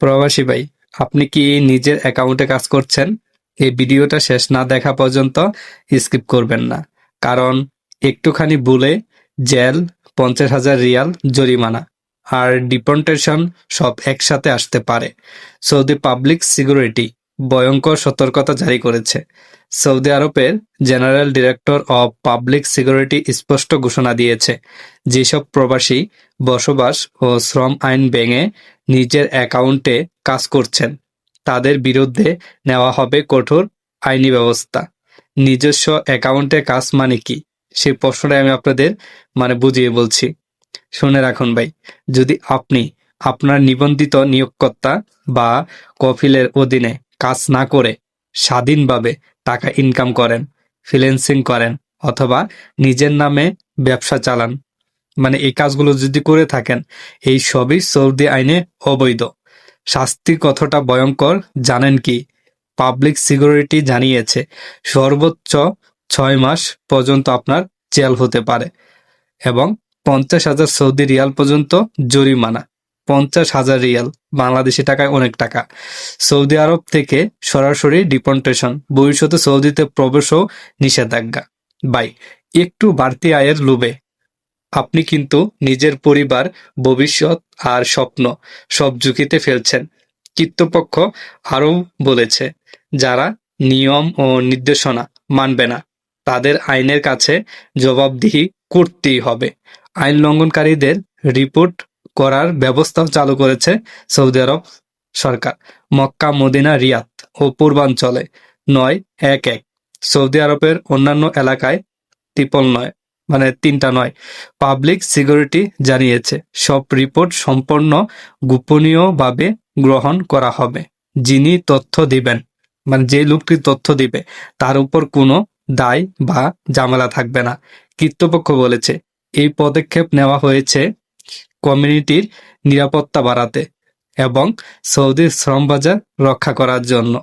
প্রবাসী ভাই, আপনি কি নিজের অ্যাকাউন্টে কাজ করছেন? এই ভিডিওটা শেষ না দেখা পর্যন্ত স্কিপ করবেন না। কারণ একটুখানি ভুলে জেল, পঞ্চাশ হাজার রিয়াল, জরিমানা আর ডিপন্টেশন সব একসাথে আসতে পারে। সৌদি পাবলিক সিকিউরিটি ভয়ঙ্কর সতর্কতা জারি করেছে। সৌদি আরবের general director of public security স্পষ্ট ঘোষণা দিয়েছে যেসব প্রবাসী বসবাস ও শ্রম আইন ভেঙে নিজের অ্যাকাউন্টে কাজ করছেন। তাদের বিরুদ্ধে নেওয়া হবে কঠোর আইনি ব্যবস্থা। নিজস্ব অ্যাকাউন্টে কাজ মানে কি? সেই প্রশ্নটা আমি আপনাদের মানে বুঝিয়ে বলছি। শুনে রাখুন ভাই, যদি আপনি আপনার নিবন্ধিত নিয়োগকর্তা বা কফিলের অধীনে কাজ না করে স্বাধীনভাবে টাকা ইনকাম করেন ফ্রিল্যান্সিং করেন অথবা নিজের নামে ব্যবসা চালান। মানে এই কাজগুলো যদি করে থাকেন, এই সবই সৌদি আইনে অবৈধ। শাস্তি কতটা ভয়ঙ্কর জানেন কি? পাবলিক সিকিউরিটি জানিয়েছে, সর্বোচ্চ ছয় মাস পর্যন্ত আপনার জেল হতে পারে এবং পঞ্চাশ হাজার সৌদি রিয়াল পর্যন্ত জরিমানা। পঞ্চাশ হাজার রিয়াল, বাংলাদেশি টাকায় অনেক টাকা। সৌদি আরব থেকে সরাসরি ডিপন্টেশন ভবিষ্যতে সৌদিতে প্রবেশও নিষেধাজ্ঞা। বাই একটু বাড়তি আয়ের লোভে। আপনি কিন্তু নিজের পরিবার, ভবিষ্যৎ আর স্বপ্ন সব ঝুঁকিতে ফেলছেন, কর্তৃপক্ষ আরও বলেছে। যারা নিয়ম ও নির্দেশনা মানবে না, তাদের আইনের কাছে জবাবদিহি করতেই হবে। আইন লঙ্ঘনকারীদের রিপোর্ট করার ব্যবস্থাও চালু করেছে সৌদি আরব সরকার। মক্কা, মদিনা, রিয়াদ ও পূর্বাঞ্চলে নয়, এক এক। সৌদি আরবের অন্যান্য এলাকায় ট্রিপল নয় মানে তিনটা নয়। পাবলিক সিকিউরিটি জানিয়েছে, সব রিপোর্ট সম্পূর্ণ গোপনীয়ভাবে গ্রহণ করা হবে। যিনি তথ্য দিবেন মানে যে লোকটি তথ্য দিবে, তার উপর কোনো দায় বা ঝামেলা থাকবে না। কর্তৃপক্ষ বলেছে, এই পদক্ষেপ নেওয়া হয়েছে কমিউনিটির নিরাপত্তা বাড়াতে এবং সৌদির শ্রম বাজার রক্ষা করার জন্য।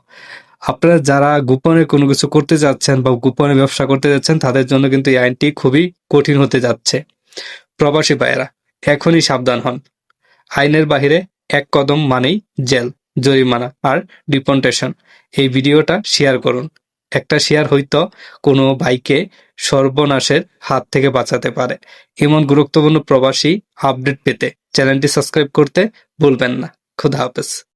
আপনারা যারা গোপনে কোনো কিছু করতে যাচ্ছেন বা গোপনে ব্যবসা করতে যাচ্ছেন, তাদের জন্য কিন্তু এই আইনটি খুবই কঠিন হতে যাচ্ছে। প্রবাসী ভাইয়েরা, এখনই সাবধান হন। আইনের বাহিরে এক কদম মানেই জেল, জরিমানা আর ডিপন্টেশন। এই ভিডিওটা শেয়ার করুন। একটা শেয়ার হয়তো কোনো বাইকে সর্বনাশের হাত থেকে বাঁচাতে পারে। এমন গুরুত্বপূর্ণ প্রবাসী আপডেট পেতে চ্যানেলটি সাবস্ক্রাইব করতে ভুলবেন না। খুদা হাফেজ।